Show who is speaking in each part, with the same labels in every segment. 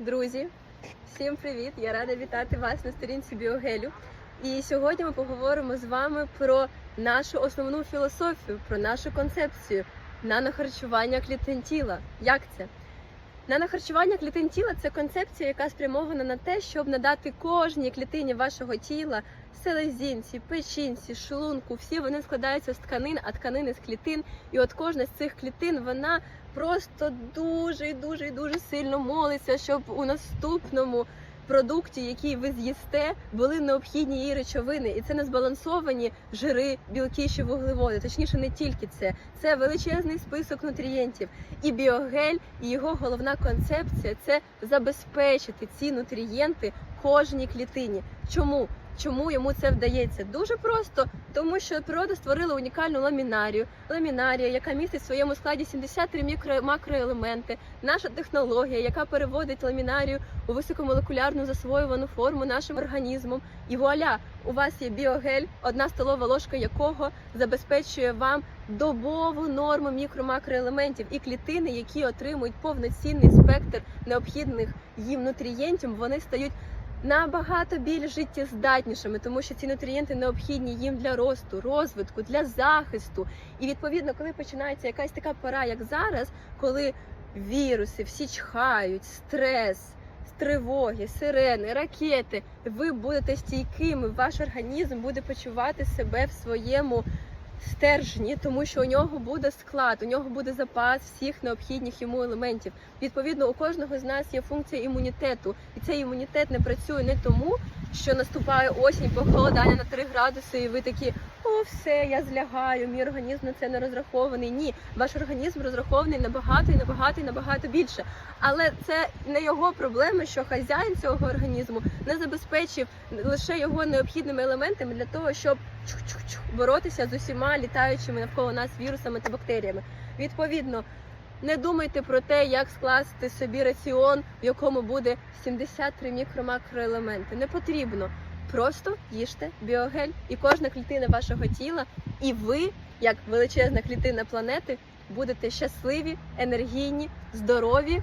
Speaker 1: Друзі, всім привіт! Я рада вітати вас на сторінці Біогелю. І сьогодні ми поговоримо з вами про нашу основну філософію, про нашу концепцію нанохарчування клітин тіла. Як це? Нанохарчування клітин тіла це концепція, яка спрямована на те, щоб надати кожній клітині вашого тіла селезінці, печінці, шлунку. Всі вони складаються з тканин, а тканини з клітин. І от кожна з цих клітин вона просто дуже і дуже і дуже сильно молиться, щоб у наступному продукті, який ви з'їсте, були необхідні її речовини, і це не збалансовані жири, білки чи вуглеводи. Точніше, не тільки це, це величезний список нутрієнтів. І біогель, і його головна концепція це забезпечити ці нутрієнти кожній клітині. Чому? Чому йому це вдається? Дуже просто, тому що природа створила унікальну ламінарію. Ламінарія, яка містить в своєму складі 73 мікро макроелементи. Наша технологія, яка переводить ламінарію у високомолекулярну засвоювану форму нашим організмом. І вуаля, у вас є біогель, одна столова ложка якого забезпечує вам добову норму мікро-макроелементів і клітини, які отримують повноцінний спектр необхідних їм нутрієнтів, вони стають набагато більш життєздатнішими, тому що ці нутрієнти необхідні їм для росту, розвитку, для захисту. І відповідно, коли починається якась така пора, як зараз, коли віруси всі чхають, стрес. Тривоги, сирени, ракети, ви будете стійкими, ваш організм буде почувати себе в своєму стержні, тому що у нього буде склад, у нього буде запас всіх необхідних йому елементів. Відповідно, у кожного з нас є функція імунітету, і цей імунітет не працює не тому, що наступає осінь, похолодання на 3 градуси, і ви такі о, все, я злягаю, мій організм на це не розрахований. Ні, ваш організм розрахований набагато і набагато і набагато більше. Але це не його проблема, що хазяїн цього організму не забезпечив лише його необхідними елементами для того, щоб боротися з усіма літаючими навколо нас вірусами та бактеріями. Відповідно, не думайте про те, як скласти собі раціон, в якому буде 73 мікро-макроелементи. Не потрібно. Просто їжте біогель, і кожна клітина вашого тіла, і ви, як величезна клітина планети, будете щасливі, енергійні, здорові,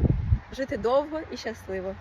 Speaker 1: жити довго і щасливо.